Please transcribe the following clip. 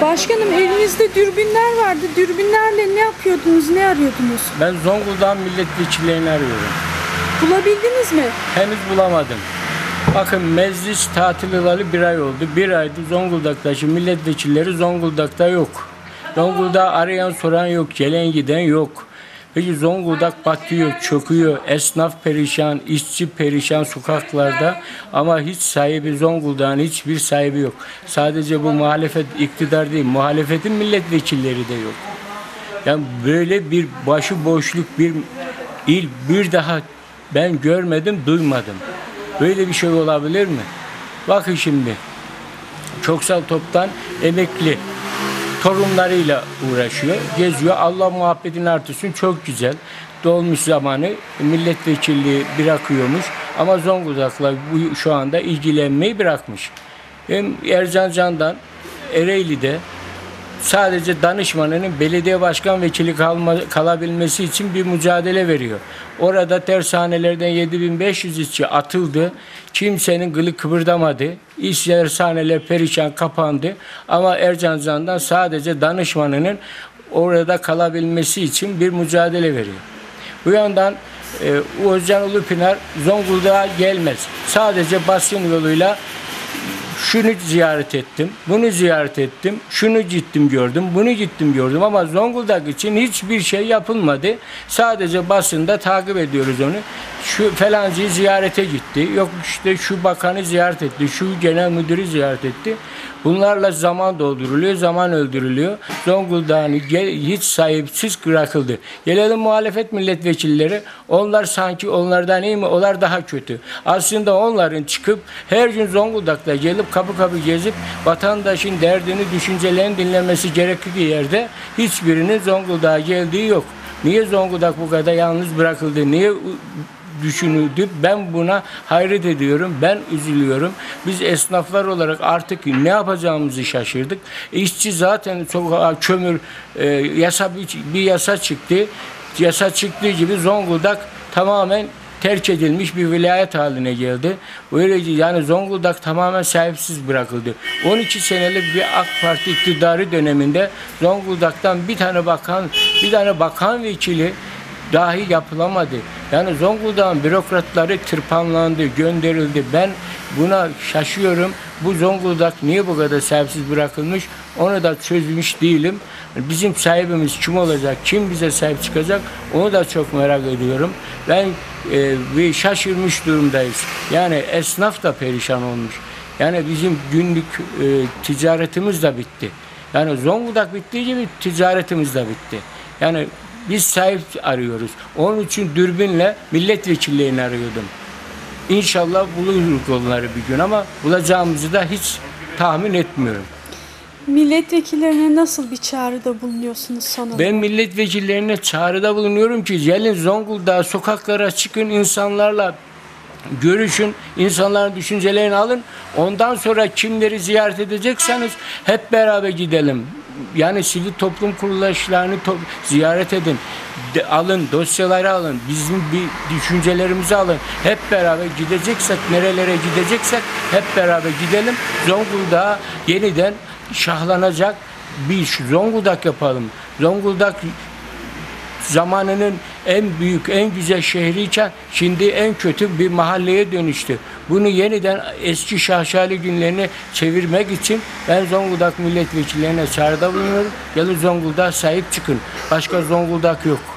Başkanım elinizde dürbünler vardı. Dürbünlerle ne yapıyordunuz, ne arıyordunuz? Ben Zonguldak milletvekillerini arıyorum. Bulabildiniz mi? Henüz bulamadım. Bakın meclis tatil olalı bir ay oldu. Bir aydır Zonguldak'taki milletvekilleri Zonguldak'ta yok. Zonguldak'ı arayan soran yok, gelen giden yok. Peki Zonguldak batıyor, çöküyor, esnaf perişan, işçi perişan sokaklarda ama hiç sahibi Zonguldak'ın hiçbir sahibi yok. Sadece bu muhalefet iktidar değil, muhalefetin milletvekilleri de yok. Yani böyle bir başı boşluk bir il bir daha ben görmedim, duymadım. Böyle bir şey olabilir mi? Bakın şimdi. Çoksal Top'tan emekli torunlarıyla uğraşıyor, geziyor. Allah muhabbetini artırsın. Çok güzel. Dolmuş zamanı milletvekilliği bırakıyormuş. Ama Zonguldak'la bu şu anda ilgilenmeyi bırakmış. Hem Ercan Can'dan Ereğli'de sadece danışmanının belediye başkan vekili kalma, kalabilmesi için bir mücadele veriyor. Orada tersanelerden 7500 işçi atıldı. Kimsenin gılı kıpırdamadı. İş tersaneler perişan kapandı. Ama Ercan Can'dan sadece danışmanının orada kalabilmesi için bir mücadele veriyor. Bu yandan e, Özcan Ulupınar Zonguldak'a gelmez. Sadece basın yoluyla şunu ziyaret ettim, bunu ziyaret ettim, şunu gittim gördüm, bunu gittim gördüm ama Zonguldak için hiçbir şey yapılmadı. Sadece basında takip ediyoruz onu. Şu falancıyı ziyarete gitti, yok işte şu bakanı ziyaret etti, şu genel müdürü ziyaret etti. Bunlarla zaman dolduruluyor, zaman öldürülüyor. Zonguldak'ın hiç sahipsiz bırakıldı. Gelelim muhalefet milletvekilleri. Onlar sanki onlardan iyi mi? Onlar daha kötü. Aslında onların çıkıp her gün Zonguldak'ta gelip kapı kapı gezip vatandaşın derdini, düşüncelerini dinlemesi gerektiği yerde hiçbirinin Zonguldak'a geldiği yok. Niye Zonguldak bu kadar yalnız bırakıldı? Niye düşünüldü. Ben buna hayret ediyorum. Ben üzülüyorum. Biz esnaflar olarak artık ne yapacağımızı şaşırdık. İşçi zaten sokağa kömür e, yasa bir, bir yasa çıktı. Yasa çıktığı gibi Zonguldak tamamen terk edilmiş bir vilayet haline geldi. Böylece yani Zonguldak tamamen sahipsiz bırakıldı. 12 senelik bir AK Parti iktidarı döneminde Zonguldak'tan bir tane bakan, bir tane bakan vekili dahi yapılamadı. Yani Zonguldak'ın bürokratları tırpanlandı, gönderildi. Ben buna şaşıyorum. Bu Zonguldak niye bu kadar sahipsiz bırakılmış? Onu da çözmüş değilim. Bizim sahibimiz kim olacak, kim bize sahip çıkacak onu da çok merak ediyorum. Ben e, bir şaşırmış durumdayız. Yani esnaf da perişan olmuş. Yani bizim günlük e, ticaretimiz de bitti. Yani Zonguldak bittiği gibi ticaretimiz de bitti. Yani biz sahip arıyoruz. Onun için dürbünle milletvekillerini arıyordum. İnşallah buluruz onları bir gün ama bulacağımızı da hiç tahmin etmiyorum. Milletvekillerine nasıl bir çağrıda bulunuyorsunuz son olarak? Ben milletvekillerine çağrıda bulunuyorum ki gelin Zonguldak'a sokaklara çıkın insanlarla görüşün, insanların düşüncelerini alın. Ondan sonra kimleri ziyaret edecekseniz hep beraber gidelim. Yani sivil toplum kuruluşlarını to- ziyaret edin. De- alın, dosyaları alın. Bizim bir düşüncelerimizi alın. Hep beraber gideceksek, nerelere gideceksek hep beraber gidelim. Zonguldak'a yeniden şahlanacak bir Zonguldak yapalım. Zonguldak zamanının en büyük, en güzel şehriyken şimdi en kötü bir mahalleye dönüştü. Bunu yeniden eski şaşalı günlerine çevirmek için ben Zonguldak milletvekillerine çağrıda bulunuyorum. Gelin Zonguldak sahip çıkın. Başka Zonguldak yok.